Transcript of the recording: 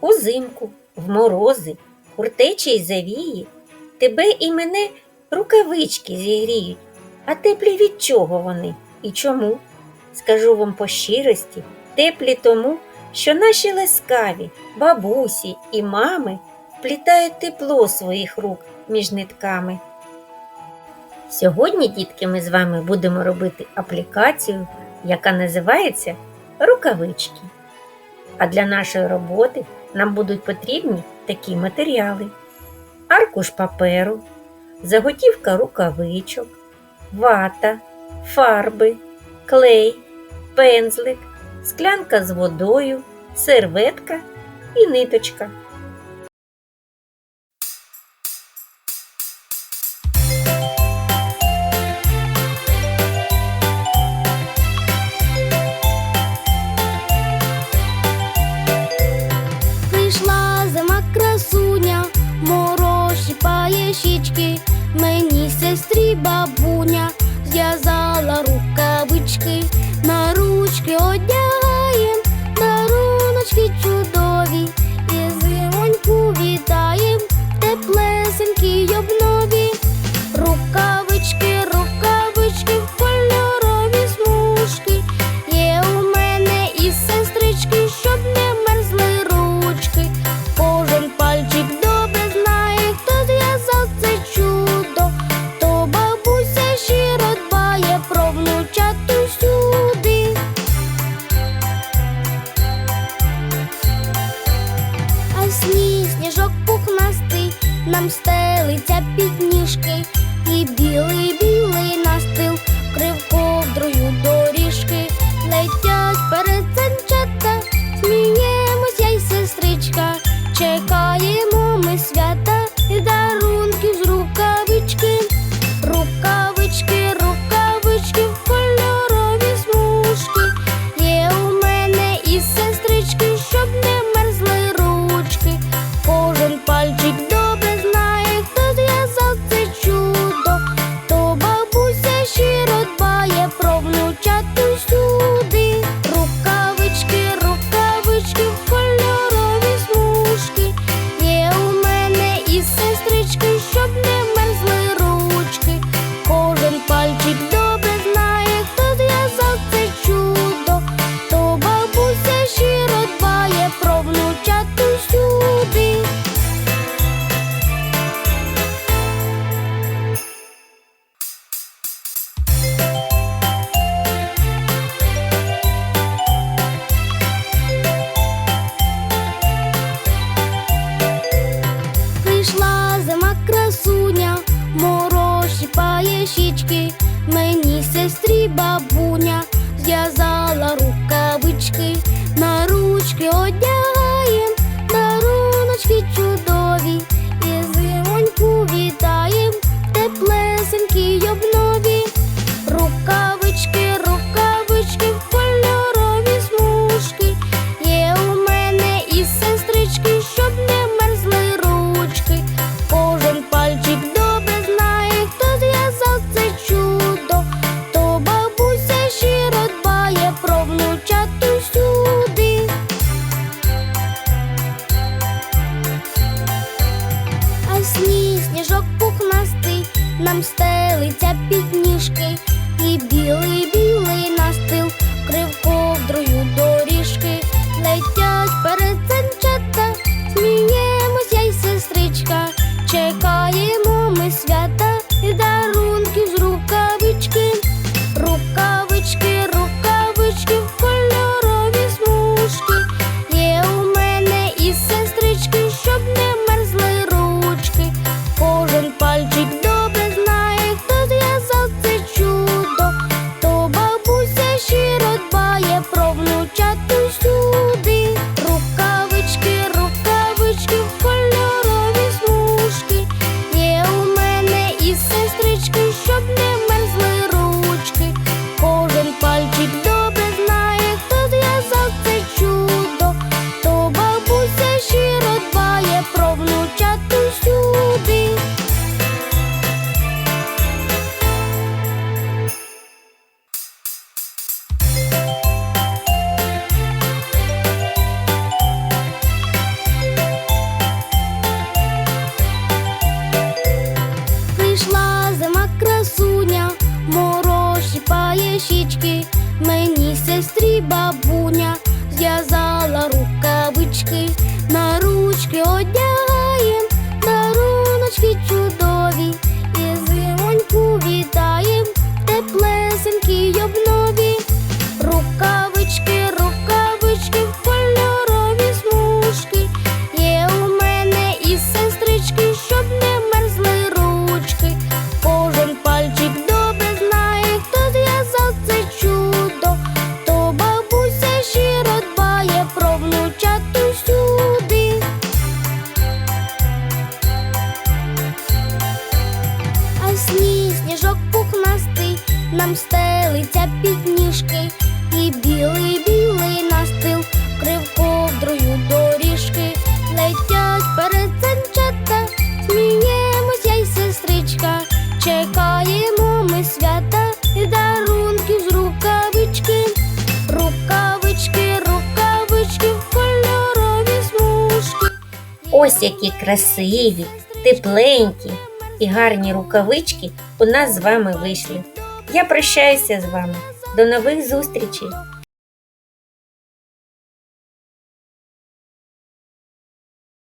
Узимку, в морози, куртечі й завії, тебе і мене рукавички зігріють. А теплі від чого вони і чому? Скажу вам по щирості, теплі тому, що наші ласкаві бабусі і мами вплітають тепло своїх рук між нитками. Сьогодні, дітки, ми з вами будемо робити аплікацію, яка називається рукавички. А для нашої роботи нам будуть потрібні такі матеріали: аркуш паперу, заготівка рукавичок, вата, фарби, клей, пензлик, склянка з водою, серветка і ниточка. Щипає мені сестрі бабуня зв'язала рукавички, на ручки одягаєм, нам стелиться під ніжки, і білий білий настил крив ковдрою доріжки, летять перед санчата, сміємось я й сестричка, чекаємо щипає мені сестрі бабуня зв'язала рукавички, на ручки одягаєм, нам стелиться під ніжки, і білий білий настил крив ковдрою доріжки, летять перед санчата, сміємося й сестричка, чекає. лисички, мені сестрі бабуня зв'язала рукавички на ручки одягла. Стелиться під ніжки, і білий білий настил крив ковдрою доріжки, летять перед санчата, сміємося й сестричка, чекаємо ми свята і дарунків з рукавички, рукавички, рукавички, кольорові смужки. Ось які красиві, тепленькі і гарні рукавички у нас з вами вийшли. Я прощаюся з вами. До нових зустрічей!